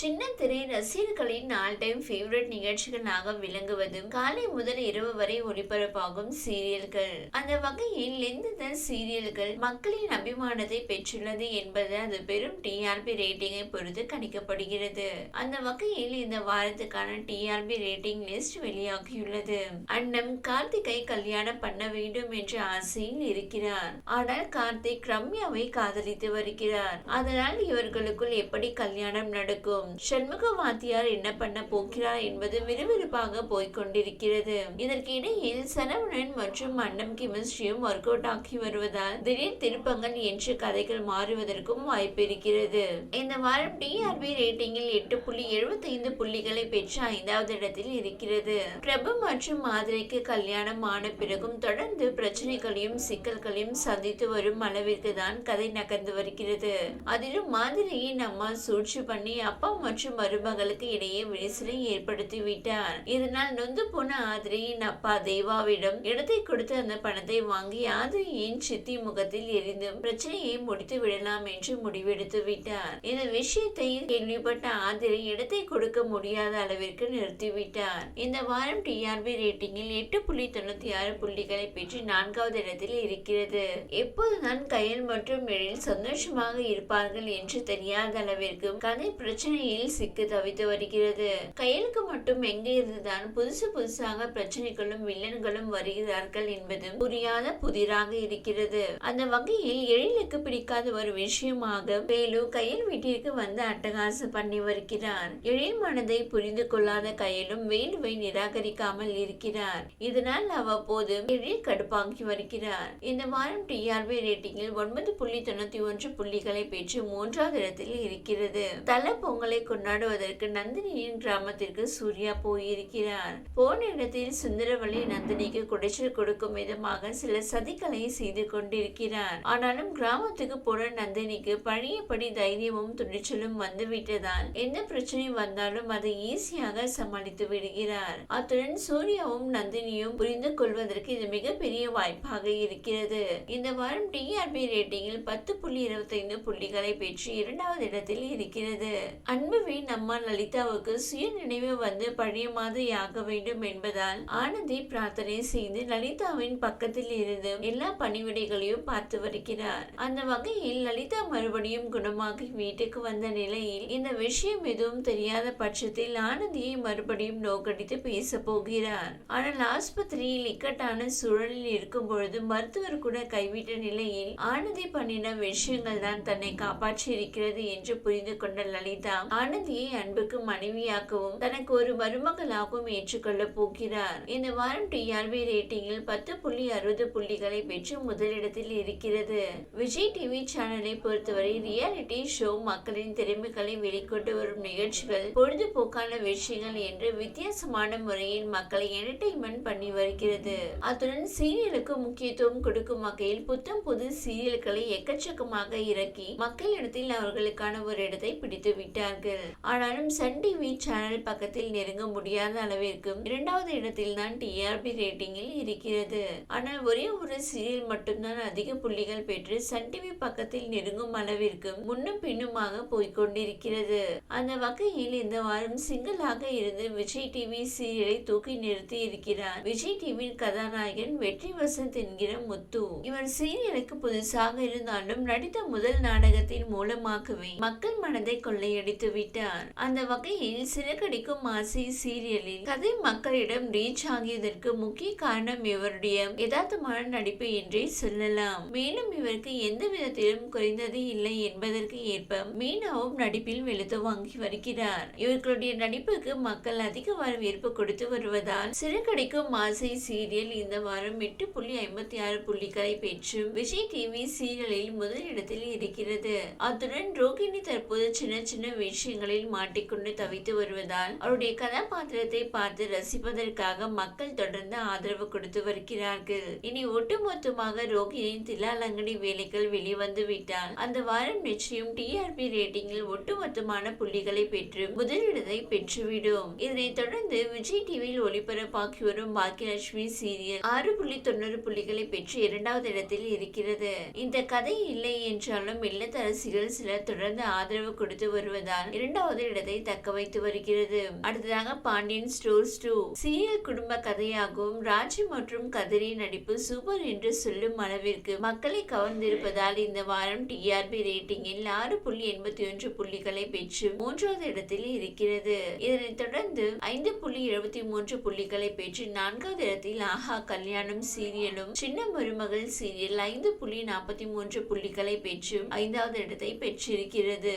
சின்ன திரை ரசிகர்களின் ஆல் டைம் ஃபேவரட் நிகழ்ச்சிகளாக விளங்குவதும் காலை முதல் இரவு வரை ஒளிபரப்பாகும் சீரியல்கள். அந்த வகையில் எந்தெந்த சீரியல்கள் மக்களின் அபிமானத்தை பெற்றுள்ளது என்பது அது பெரும் டிஆர்பி ரேட்டிங்கை பொறுத்து கணிக்கப்படுகிறது. அந்த வகையில் இந்த வாரத்துக்கான டிஆர்பி ரேட்டிங் லிஸ்ட் வெளியாகியுள்ளது. அண்ணம் கார்த்திகை கல்யாணம் பண்ண வேண்டும் என்ற ஆசையில் இருக்கிறார். ஆனால் கார்த்திக் ரம்யாவை காதலித்து வருகிறார். அதனால் இவர்களுக்குள் எப்படி கல்யாணம் நடக்கும்? சண்முக வாத்தியார் என்ன பண்ண போகிறார் என்பது விறுவிறுப்பாக போய்கொண்டிருக்கிறது இதற்கு இடையில் சரவணன் மற்றும் அன்னம் கெமிஸ்ட்ரியும் ஒர்க் அவுட் ஆகி வருவதால் திடீர் திருப்பங்கள் என்று கதைகள் மாறுவதற்கும் வாய்ப்பு இருக்கிறது. இந்த வாரம் டிஆர்பி ரேட்டிங்கில் எட்டு புள்ளி எழுபத்தைந்து புள்ளிகளை பெற்று ஐந்தாவது இடத்தில் இருக்கிறது. பிரபு மற்றும் மாதிரிக்கு கல்யாணம் ஆன பிறகும் தொடர்ந்து பிரச்சனைகளையும் சிக்கல்களையும் சந்தித்து வரும் அளவிற்கு தான் கதை நகர்ந்து வருகிறது. அதிலும் மாதிரியின் அம்மா சூழ்ச்சி பண்ணி அப்பா மற்றும் மருமகளுக்கு இடையே விரிசலை ஏற்படுத்தி விட்டார் இதனால் நொந்து போன ஆதிரியின் அப்பா தேவாவிடம் இடத்தை கொடுத்து அந்த பணத்தை வாங்கி ஆதிரியின் சித்தி முகத்தில் எரிந்து பிரச்சனையை முடித்து விடலாம் என்று முடிவெடுத்து விட்டார். இந்த விஷயத்தை கேள்விப்பட்ட ஆதிரி இடத்தை கொடுக்க முடியாத அளவிற்கு நிறுத்திவிட்டார். இந்த வாரம் டிஆர்பி ரேட்டிங்கில் எட்டு புள்ளி தொண்ணூத்தி ஆறு புள்ளிகளை பெற்று நான்காவது இடத்தில் இருக்கிறது. எப்போதுதான் கயல் மற்றும் எழில் சந்தோஷமாக இருப்பார்கள் என்று தெரியாத அளவிற்கு கதை பிரச்சனை பிரச்சனையில் சிக்கு தவித்து வருகிறது. கயலுக்கு மட்டும் எங்கே இருந்துதான் புதுசு புதுசாக பிரச்சனைகளும் வில்லன்களும் வருகிறார்கள் என்பதும் புரியாத புதிராக இருக்கிறது. அந்த வகையில் எழிலுக்கு பிடிக்காத ஒரு விஷயமாக வேலு கையல் வீட்டிற்கு வந்து அட்டகாசம் பண்ணி வருகிறார். எழில் மனதை புரிந்து கொள்ளாத கையலும் வேலுவை நிராகரிக்காமல் இருக்கிறார். இதனால் அவ்வப்போது எழில் கடுப்பாகி வருகிறார். இந்த வாரம் டிஆர்பி ரேட்டிங்கில் ஒன்பது புள்ளி தொண்ணூத்தி ஒன்று புள்ளிகளை பெற்று மூன்றாவது இடத்தில் இருக்கிறது. தல பொங்கல் கொண்டாடுவதற்கு நந்தினியின் கிராமத்திற்கு சூர்யா போயிருக்கிறார். போன இடத்தில் சுந்தரவள்ளி நந்தினிக்கு குடைச்சல் கொடுக்கும் விதமாக சில சதிகளை செய்து கொண்டிருக்கிறார். ஆனாலும் கிராமத்துக்கு போன நந்தினிக்கு பழையபடி தைரியமும் துணிச்சலும் வந்துவிட்டதால் எந்த பிரச்சனை வந்தாலும் அதை ஈஸியாக சமாளித்து விடுகிறார். அத்துடன் சூர்யாவும் நந்தினியும் புரிந்து கொள்வதற்கு இது மிகப்பெரிய வாய்ப்பாக இருக்கிறது. இந்த வாரம் டிஆர்பி ரேட்டிங்கில் பத்து புள்ளி இருபத்தைந்து புள்ளிகளை பெற்று இரண்டாவது இடத்தில் இருக்கிறது. அன்புவின் அம்மா லலிதாவுக்கு சுய நினைவு வந்து பழைய மாதிரியாக வேண்டும் என்பதால் ஆனந்தி பிரார்த்தனை செய்து லலிதாவின் பக்கத்தில் இருந்து எல்லா பணிவிடைகளையும் பார்த்து வருகிறார். அந்த வகையில் லலிதா மறுபடியும் குணமாகி வீட்டுக்கு வந்த நிலையில் இந்த விஷயம் எதுவும் தெரியாத பட்சத்தில் ஆனந்தியை மறுபடியும் நோக்கடித்து பேச போகிறார். ஆனால் ஆஸ்பத்திரியில் இக்கட்டான சூழலில் இருக்கும் பொழுது மருத்துவர் கூட கைவிட்ட நிலையில் ஆனந்தி பண்ணின விஷயங்கள் தான் தன்னை காப்பாற்றி இருக்கிறது என்று புரிந்து கொண்ட லலிதா ஆனந்தியை அன்புக்கு மனைவியாக்கவும் தனக்கு ஒரு மருமகளாகவும் ஏற்றுக்கொள்ள போகிறார். இந்த வாரம் டிஆர்பி ரேட்டிங்கில் பத்து புள்ளி அறுபது புள்ளிகளை பெற்று முதலிடத்தில் இருக்கிறது. விஜய் டிவி சேனலை பொறுத்தவரை ரியாலிட்டி ஷோ மக்களின் திறமைகளை வெளிக்கொண்டு வரும் நிகழ்ச்சிகள் பொழுதுபோக்கான விஷயங்கள் என்று வித்தியாசமான முறையில் மக்களை என்டர்டைன்மெண்ட் பண்ணி வருகிறது. அத்துடன் சீரியலுக்கு முக்கியத்துவம் கொடுக்கும் வகையில் புத்தம் புது சீரியல்களை எக்கச்சக்கமாக இறக்கி மக்களிடத்தில் அவர்களுக்கான ஒரு இடத்தை பிடித்து விட்டார்கள் ஆனாலும் சன் டிவி சேனல் பக்கத்தில் நெருங்க முடியாத அளவிற்கு இரண்டாவது இடத்தில் தான் டிஆர்பி ரேட்டிங்கில் இருக்கிறது. ஆனால் ஒரே ஒரு சீரியல் மட்டும்தான் அதிக புள்ளிகள் பெற்று சன் டிவி பக்கத்தில் நெருங்கும் அளவிற்கு முன்னும் பின்னுமாக போய்கொண்டிருக்கிறது அந்த வகையில் இந்த வாரம் சிங்கிளாக இருந்து விஜய் டிவி சீரியலை தூக்கி நிறுத்தி இருக்கிறார். விஜய் டிவியின் கதாநாயகன் வெற்றி வசந்த் என்கிற முத்து. இவர் சீரியலுக்கு புதுசாக இருந்தாலும் நடித்த முதல் நாடகத்தின் மூலமாகவே மக்கள் மனதை கொள்ளையடித்து விட்டார். அந்த வகையில் சிறகடிக்கும் ஆசை சீரியலில் கதை மக்களிடம் ரீச் ஆகியதற்கு முக்கிய காரணம் இவருடைய யதார்த்தமான நடிப்பு என்றே சொல்லலாம். மேலும் இவருக்கு எந்த விதத்திலும் குறைந்தது இல்லை என்பதற்கு ஏற்ப மீனாவும் நடிப்பில் வெளுத்து வாங்கி வருகிறார். இவர்களுடைய நடிப்புக்கு மக்கள் அதிக வரவேற்பு கொடுத்து வருவதால் சிறகடிக்கும் ஆசை சீரியல் இந்த வாரம் எட்டு புள்ளி ஐம்பத்தி ஆறு புள்ளிகளை பெற்று விஜய் டிவி சீரியலில் முதலிடத்தில் இருக்கிறது. அத்துடன் ரோகிணி தற்போது சின்ன சின்ன விஷயங்களில் மாட்டிக்கொண்டு தவித்து வருவதால் அவருடைய கதாபாத்திரத்தை பார்த்து ரசிப்பதற்காக மக்கள் தொடர்ந்து ஆதரவு கொடுத்து வருகிறார்கள். இனி ஒட்டுமொத்தமாக ரோகிணியின் தில்லாலங்கடி வேலைகள் வெளிவந்து விட்டால் அந்த வாரம் நிச்சயம் டிஆர்பி ரேட்டிங்கில் ஒட்டுமொத்தமான புள்ளிகளை பெற்று முதலிடத்தை பெற்றுவிடும். இதனைத் தொடர்ந்து விஜய் டிவியில் ஒளிபரப்பாக்கி வரும் பாக்கியலட்சுமி சீரியல் ஆறு புள்ளி தொண்ணூறு புள்ளிகளை பெற்று இரண்டாவது இடத்தில் இருக்கிறது. இந்த கதை இல்லை என்றாலும் இல்லத்தரசிகள் சிலர் தொடர்ந்து ஆதரவு கொடுத்து வருவதால் புகார் இரண்டாவது இடத்தை தக்க வைத்து வருகிறது. அடுத்ததாக பாண்டியன் ஸ்டோர்ஸ் டூ. சிறிய குடும்ப கதையாகவும் ராஜி மற்றும் கதிரி நடிப்பு சூப்பர் என்று சொல்லும் அளவிற்கு மக்களை கவர்ந்திருப்பதால் இந்த வாரம் டிஆர்பி ரேட்டிங்கில் ஆறு புள்ளி எண்பத்தி ஒன்று புள்ளிகளை பெற்று மூன்றாவது இடத்தில் இருக்கிறது. இதனைத் தொடர்ந்து ஐந்து புள்ளி எழுபத்தி மூன்று புள்ளிகளை பெற்று நான்காவது இடத்தில் ஆஹா கல்யாணம் சீரியலும் சின்ன மருமகள் சீரியல் ஐந்து புள்ளி நாற்பத்தி மூன்று புள்ளிகளை பெற்று ஐந்தாவது இடத்தை பெற்றிருக்கிறது.